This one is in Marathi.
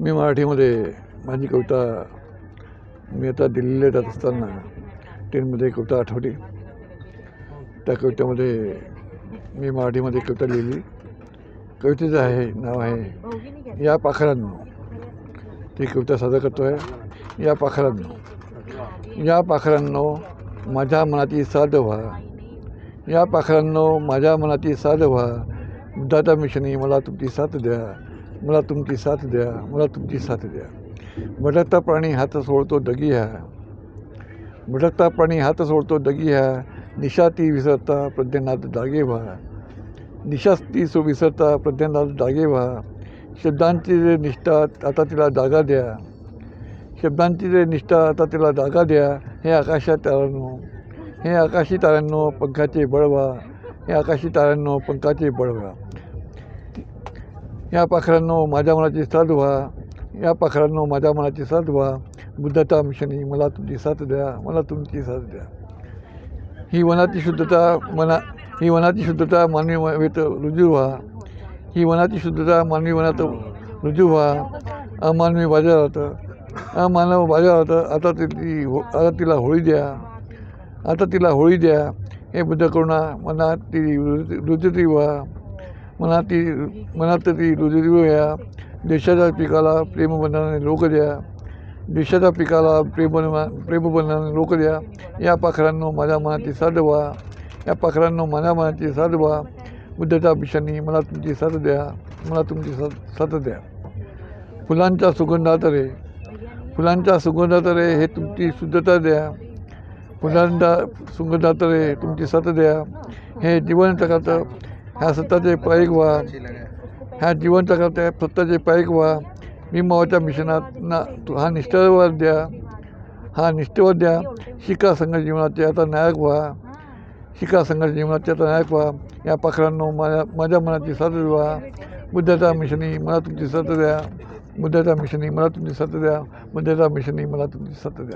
मी मराठीमध्ये माझी कविता मी आता दिल्लीला जात असताना ट्रेनमध्ये कविता आठवली. त्या कवितेमध्ये मी मराठीमध्ये कविता लिहिली. कवितेचं आहे नाव आहे या पाखरांनो. ती कविता सादर करतो आहे या पाखरांनो. या पाखरांनो माझ्या मनाची साध व्हा. या पाखरांनो माझ्या मनाची साध व्हा. दादा मिशनी मला तुमची साथ द्या. मला तुमची साथ द्या मला तुमची साथ द्या. भटकता प्राणी हात सोडतो दगी ह्या भटकता प्राणी हात सोडतो दगी ह्या निशा ती विसरता प्रज्ञानाथ जागे व्हा. निशास्ती ती सो विसरता प्रज्ञानाथ जागे व्हा. शब्दांची जे निष्ठा आता तिला जागा द्या. शब्दांची जे निष्ठा आता तिला जागा द्या. हे आकाशात तारांनो हे आकाशी ताऱ्यांनो पंखाचे बळवा हे आकाशी ताऱ्यांनो पंखाचे बळवा या पाखरांनो माझ्या मनाची साथ व्हा. या पाखरांनो माझ्या मनाची साथ व्हा. बुद्धता मिशनी मला तुमची साथ द्या. मला तुमची साथ द्या. ही वनाची शुद्धता मना ही वनाची शुद्धता मानवी वेत रुजू व्हा. ही वनाची शुद्धता मानवी वनात रुजू व्हा. अमानवी बाजारात अमानव बाजारात आता ती हो आता तिला होळी द्या. आता तिला होळी द्या. हे बुद्ध करुणा मनात ती रुजती व्हा. मनात ती मनात ती रुजती या. देशाच्या पिकाला प्रेमबंधनाने लोक द्या. देशाच्या पिकाला प्रेम प्रेमबंधनाने लोक द्या. या पाखरांनो माझ्या मनाची साथ व्हा या पाखरांनो माझ्या मनाची साथ व्हा बुद्धाच्या पिशांनी मला तुमची साथ द्या. मला तुमची साथ साथ द्या. फुलांच्या सुगंधात रे फुलांच्या सुगंधात रे हे तुमची शुद्धता द्या. फुलांच्या सुगंधात रे तुमची साथ द्या. हे जीवन जगाचं ह्या सत्ताचे पायक व्हा ह्या जीवन जगात सत्ताचे पायक व्हा मी मावाच्या मिशनात ना हा निष्ठावाद द्या. हा निष्ठेवर द्या. शिका संघ जीवनाचे आता नायक व्हा. शिका संघ जीवनाचे आता नायक व्हा. या पाखरांनो माझ्या माझ्या मनाची साथ व्हा बुद्धाच्या मिशनी मला तुमची साथ द्या. बुद्धाच्या मिशनी मला तुमची साथ द्या. बुद्धाच्या मिशनी मला तुमची साथ द्या.